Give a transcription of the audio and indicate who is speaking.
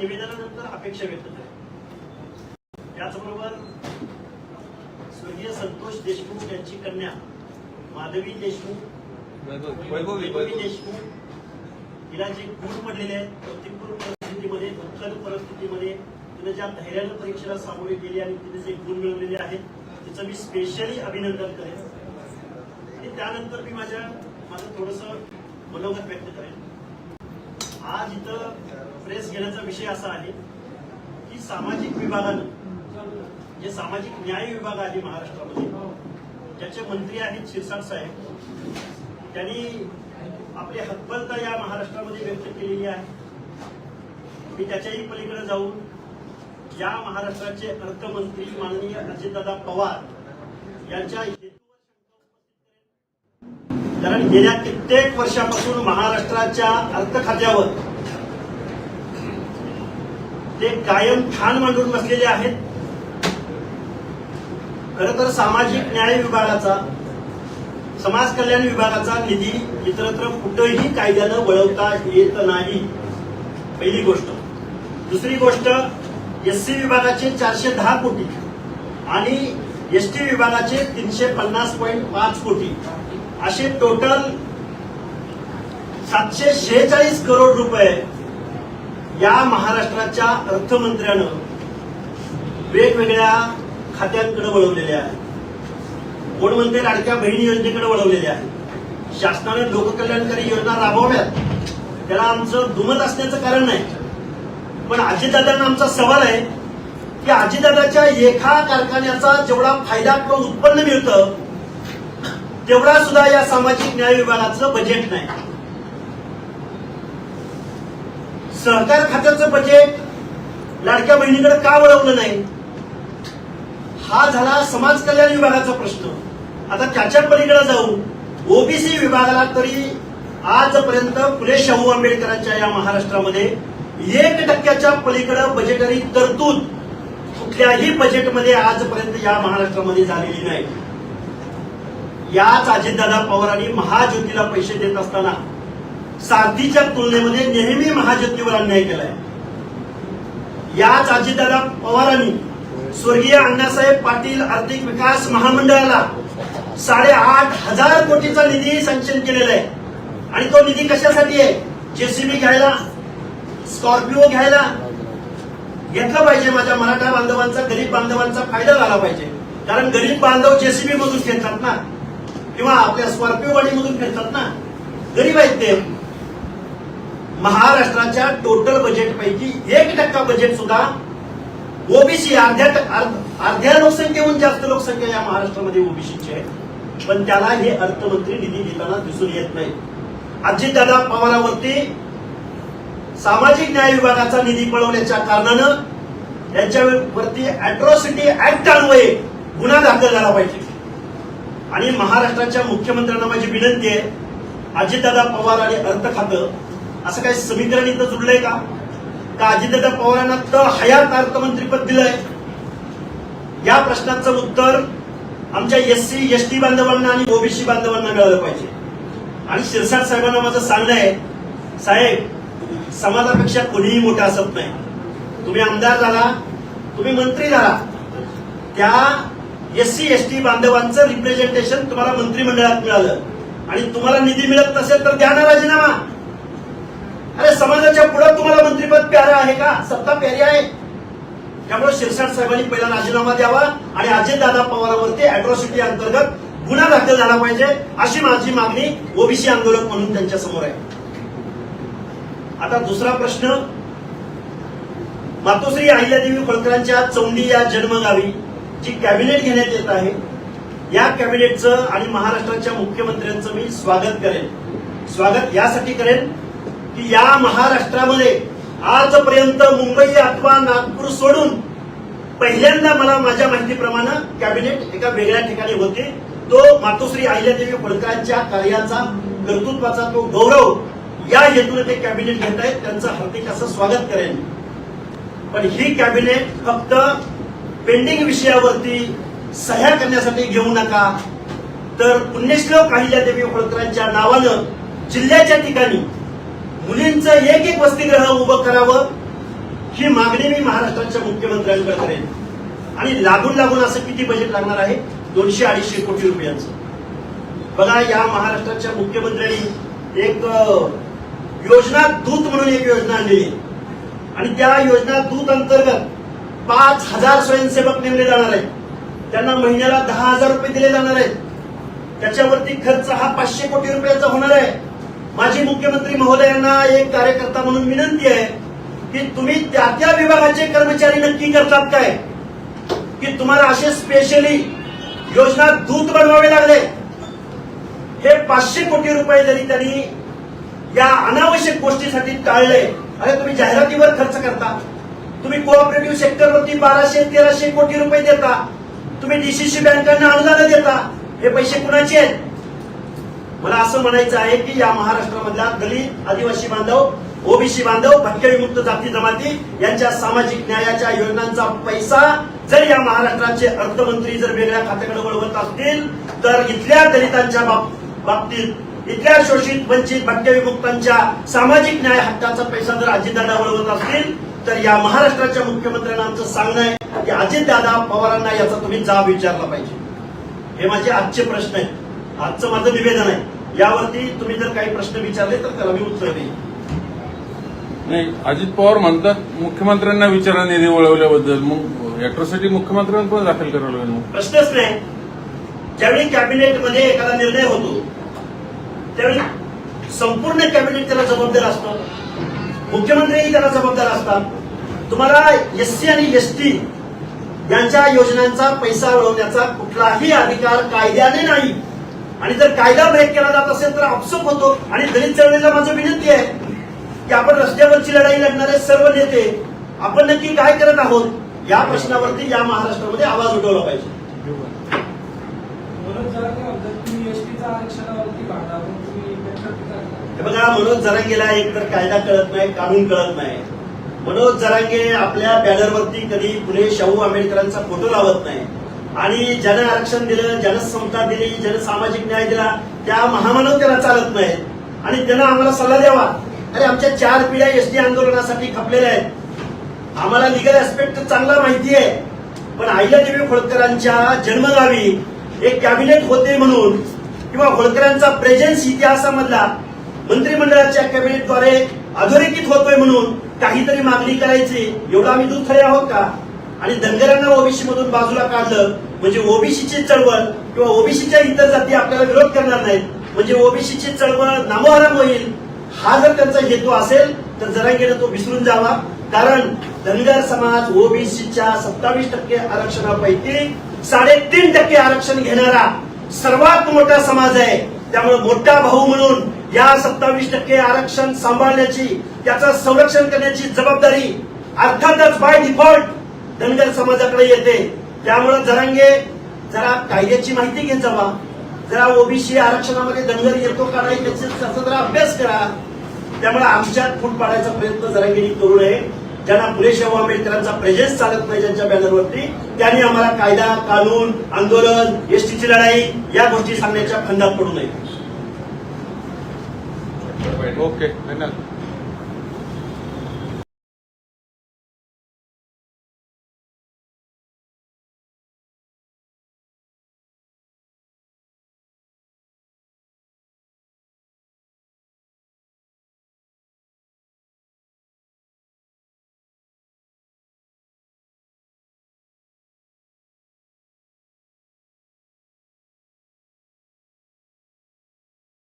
Speaker 1: निवेदनानंतर अपेक्षा व्यक्त केल्या त्याचबरोबर स्वर्गीय संतोष देशमुख यांची कन्या माधवी देशमुख
Speaker 2: वैभव
Speaker 1: देशमुख तिला जे गुण पडलेले आहेत प्रतिकूल परिस्थितीमध्ये दुःखद परिस्थितीमध्ये तिने ज्या धैर्यानं परीक्षेला सामोरे गेली आणि तिने जे गुण मिळवलेले आहेत तिचं मी स्पेशली अभिनंदन करेन. आणि त्यानंतर मी माझ्या माझं थोडस मनोगत व्यक्त करेन. आज इथं प्रेस घेण्याचा विषय असा आहे की सामाजिक विभागानं जे सामाजिक न्याय विभाग आहे महाराष्ट्रामध्ये ज्याचे मंत्री आहेत शिरसाट साहेब त्यांनी आपली हतबलता या महाराष्ट्रामध्ये व्यक्त केलेली आहे. मी त्याच्याही पलीकडे जाऊन या महाराष्ट्राचे अर्थमंत्री माननीय अजितदादा पवार यांच्या कारण गेल्या कित्येक वर्षापासून महाराष्ट्राच्या अर्थ खात्यावर ते कायम ठाण मांडून बसलेले आहेत. खर तर सामाजिक न्याय विभागाचा समाज कल्याण विभागाचा निधी इतरत्र कुठंही कायद्यानं वळवता येत नाही पहिली गोष्ट. दुसरी गोष्ट एस सी विभागाचे चारशे दहा कोटी आणि एस टी विभागाचे तीनशे पन्नास पॉईंट पाच कोटी. असे टोटल सातशे शेहेचाळीस करोड रुपये या महाराष्ट्राच्या अर्थमंत्र्यानं वेगवेगळ्या खात्यांकडे वळवलेले आहे कोण म्हणते लाडक्या बहिणी योजनेकडे वळवलेले आहे शासनाने लोककल्याणकारी योजना राबवल्यात. त्याला आमचं दुमत असण्याचं कारण नाही. पण अजितदादांना आमचा सवाल आहे की अजितदादाच्या एका कारखान्याचा जेवढा फायदा किंवा उत्पन्न मिळतं तेवढा सुद्धा या सामाजिक न्याय विभागाचं बजेट नाही. सहकार खात्याचं बजेट लाडक्या बहिणीकडे का वळवलं नाही? हा झाला समाज कल्याण विभागाचा प्रश्न. आता त्याच्या पलीकडे जाऊ ओबीसी विभागाला तरी आजपर्यंत फुले शाहू आंबेडकरांच्या या महाराष्ट्रामध्ये एक टक्क्याच्या पलीकडे बजेटरी तरतूद कुठल्याही बजेटमध्ये आजपर्यंत या महाराष्ट्रामध्ये झालेली नाही. याच अजितदादा पवारांनी महाज्योतीला पैसे देत असताना सारथीच्या तुलनेमध्ये नेहमी महाजनतेवर अन्याय केलाय. याच अजितदादा पवारांनी स्वर्गीय अण्णासाहेब पाटील आर्थिक विकास महामंडळाला साडेआठ हजार कोटीचा निधी सँक्शन केलेला आहे. आणि तो निधी कशासाठी आहे? जेसीबी घ्यायला स्कॉर्पिओ घ्यायला. घेतला पाहिजे माझ्या मराठा बांधवांचा गरीब बांधवांचा फायदा झाला पाहिजे. कारण गरीब बांधव जेसीबी मधून खेळतात ना. किंवा आपल्या स्कॉर्पिओ गाडीमधून खेळतात ना. गरीब आहेत ते. महाराष्ट्राच्या टोटल बजेट पैकी एक टक्का बजेट सुद्धा ओबीसी अर्ध्या अर्ध्या लोकसंख्येहून जास्त लोकसंख्या या महाराष्ट्रामध्ये ओबीसीची आहे. पण त्याला हे अर्थमंत्री निधी देताना दिसून येत नाही. अजितदादा पवारावरती सामाजिक न्याय विभागाचा निधी पळवल्याच्या कारणानं त्यांच्यावरती अॅट्रॉसिटी ऍक्ट अन्वये गुन्हा दाखल झाला पाहिजे. आणि महाराष्ट्राच्या मुख्यमंत्र्यांना माझी विनंती आहे अजितदादा पवार आणि अर्थ खातं असं काही समीकरण इथं जुडलंय का? का अजितदादा पवारांना तर हयात अर्थमंत्रीपद दिलंय? या प्रश्नाचं उत्तर आमच्या एस सी एस टी बांधवांना आणि ओबीसी बांधवांना मिळालं पाहिजे. आणि शिरसाट साहेबांना माझं सांगणं आहे साहेब समाजापेक्षा कोणीही मोठा असत नाही. तुम्ही आमदार झाला तुम्ही मंत्री झाला. त्या एस सी एस टी बांधवांचं रिप्रेझेंटेशन तुम्हाला मंत्रिमंडळात मिळालं. आणि तुम्हाला निधी मिळत नसेल तर द्या ना राजीनामा अरे समाजाच्या पुढे तुम्हाला मंत्रीपद प्यारं आहे का? सत्ता प्यारी आहे. त्यामुळे शिरसाट साहेबांनी पहिला राजीनामा द्यावा आणि अजितदादा पवारावरती अॅट्रॉसिटी अंतर्गत गुन्हा दाखल झाला पाहिजे अशी माझी मागणी ओबीसी आंदोलक म्हणून त्यांच्यासमोर आहे. आता दुसरा प्रश्न मातोश्री अहिल्यादेवी होळकरांच्या चौंडी या जन्मगावी जी कॅबिनेट घेण्यात येत आहे या कॅबिनेटचं आणि महाराष्ट्राच्या मुख्यमंत्र्यांचं मी स्वागत करेन. स्वागत यासाठी करेन की या महाराष्ट्रामध्ये आजपर्यंत मुंबई अथवा नागपूर सोडून पहिल्यांदा मला माझ्या माहितीप्रमाणे कॅबिनेट एका वेगळ्या ठिकाणी होते. तो मातोश्री अहिल्यादेवी होळकरांच्या कार्याचा कर्तृत्वाचा तो गौरव या हेतूने ते कॅबिनेट घेत आहेत. त्यांचं हार्दिक असं स्वागत करेन. पण ही कॅबिनेट फक्त पेंडिंग विषयावरती सह्या करण्यासाठी घेऊ नका. तर पुण्यश्लोक अहिल्यादेवी होळकरांच्या नावानं जिल्ह्याच्या ठिकाणी मुलींचं एक एक वसतिगृह उभं करावं ही मागणी मी महाराष्ट्राच्या मुख्यमंत्र्यांकडे करेन. आणि लागून लागून असं किती बजेट लागणार आहे? दोनशे अडीचशे कोटी रुपयांचं. बघा या महाराष्ट्राच्या मुख्यमंत्र्यांनी एक योजना दूत म्हणून एक योजना आणलेली आणि त्या योजना दूत अंतर्गत पाच हजार स्वयंसेवक नेमले जाणार आहेत. त्यांना महिन्याला दहा हजार रुपये दिले जाणार आहेत. त्याच्यावरती खर्च हा पाचशे कोटी रुपयाचा होणार आहे. माजी मुख्यमंत्री महोदयांना एक कार्यकर्ता म्हणून विनंती आहे की तुम्ही त्या त्या विभागाचे कर्मचारी नक्की करतात काय? की तुम्हाला असे स्पेशली योजना दूत बनवावे लागले? हे पाचशे कोटी रुपये जरी त्यांनी या अनावश्यक गोष्टीसाठी टाळले अरे तुम्ही जाहिरातीवर खर्च करता. तुम्ही कोऑपरेटिव्ह सेक्टरवरती बाराशे तेराशे कोटी रुपये देता. तुम्ही डीसीसी बँकांना अनुदान देता. हे पैसे कुणाचे आहेत? मला असं म्हणायचं आहे की या महाराष्ट्रामधल्या दलित आदिवासी बांधव ओबीसी बांधव भटक्याविमुक्त जाती जमाती यांच्या सामाजिक न्यायाच्या योजनांचा पैसा जर या महाराष्ट्राचे अर्थमंत्री जर वेगळ्या खात्याकडे वळवत असतील तर इथल्या दलितांच्या बाब- बाबतीत इथल्या शोषित वंचित भटक्याविमुक्तांच्या सामाजिक न्याय हक्काचा पैसा जर अजितदादा वळवत असतील तर या महाराष्ट्राच्या मुख्यमंत्र्यांना आमचं सांगणं आहे की अजितदादा पवारांना याचा तुम्ही जाब विचारला पाहिजे. हे माझे आजचे प्रश्न आहेत. आजचं माझं निवेदन आहे. यावरती तुम्ही जर काही प्रश्न विचारले तर त्याला मी उत्तर देईन.
Speaker 2: नाही अजित पवार म्हणतात मुख्यमंत्र्यांना विचारा निधी वळवल्याबद्दल. मग अॅट्रॉसिटी मुख्यमंत्र्यांना पण दाखल करावं लागेल मग?
Speaker 1: प्रश्नच नाही. ज्यावेळी कॅबिनेटमध्ये एखादा निर्णय होतो त्यावेळी संपूर्ण कॅबिनेट त्याला जबाबदार असतं. मुख्यमंत्रीही त्याला जबाबदार असतात. तुम्हाला एससी आणि एसटी यांच्या योजनांचा पैसा वळवण्याचा कुठलाही अधिकार कायद्याने नाही. आणि जर कायदा ब्रेक केला जात असेल तर अपसूक होतो. आणि दलित चळवळीला माझं विनंती आहे की आपण रस्त्यावरची लढाई लढणारे सर्व नेते आपण नक्की काय करत आहोत या प्रश्नावरती या महाराष्ट्रामध्ये आवाज उठवला पाहिजे.
Speaker 3: पण
Speaker 1: हे बघा मनोज जरांगेला एक तर कायदा कळत नाही कानून कळत नाही. मनोज जरांगे आपल्या बॅनरवरती कधी फुले शाहू आंबेडकरांचा फोटो लावत नाही. आणि ज्यानं आरक्षण दिलं ज्यानं समता दिली ज्यानं सामाजिक न्याय दिला त्या महामानव त्याला चालत नाही आणि त्यांना आम्हाला सल्ला द्यावा. अरे आमच्या चार पिढ्या एसटी आंदोलनासाठी खपलेल्या आहेत. आम्हाला लिगल ऍस्पेक्ट चांगला माहिती आहे. पण अहिल्यादेवी होळकरांच्या जन्मगावी एक कॅबिनेट होते म्हणून किंवा होळकरांचा प्रेझेन्स इतिहासामधला मंत्रिमंडळाच्या कॅबिनेटद्वारे अधोरेखित होतोय म्हणून काहीतरी मागणी करायची. एवढं आम्ही दूध खरे आहोत का? आणि धनगरांना ओबीसी मधून बाजूला काढलं म्हणजे ओबीसीची चळवळ किंवा ओबीसीच्या इतर जाती आपल्याला विरोध करणार नाहीत. म्हणजे ओबीसीची चळवळ नामोहरम होईल हा जर त्यांचा हेतू असेल तर जरा गेलं तो विसरून जावा. कारण धनगर समाज ओबीसीच्या सत्तावीस टक्के आरक्षणापैकी साडेतीन टक्के आरक्षण घेणारा सर्वात मोठा समाज आहे. त्यामुळे मोठा भाऊ म्हणून या सत्तावीस टक्के आरक्षण सांभाळण्याची त्याचं संरक्षण करण्याची जबाबदारी अर्थातच बाय डिफॉल्ट धनगर समाजाकडे येते. त्यामुळे जरांगे जरा कायद्याची माहिती घेत जावा. जरा ओबीसी आरक्षणामध्ये धनगर येतो का नाही त्याचा जरा अभ्यास करा. त्यामुळे आमच्यात फूट पाडायचा प्रयत्न जरांगेनी करू नये. ज्यांना फुले शाहू आंबेडकरांचा प्रेझेन्स चालत नाही ज्यांच्या बॅनरवरती त्यांनी आम्हाला कायदा कानून आंदोलन एसटीची लढाई या गोष्टी सांगण्याच्या खंडात पडू नये.
Speaker 2: ओके धन्यवाद.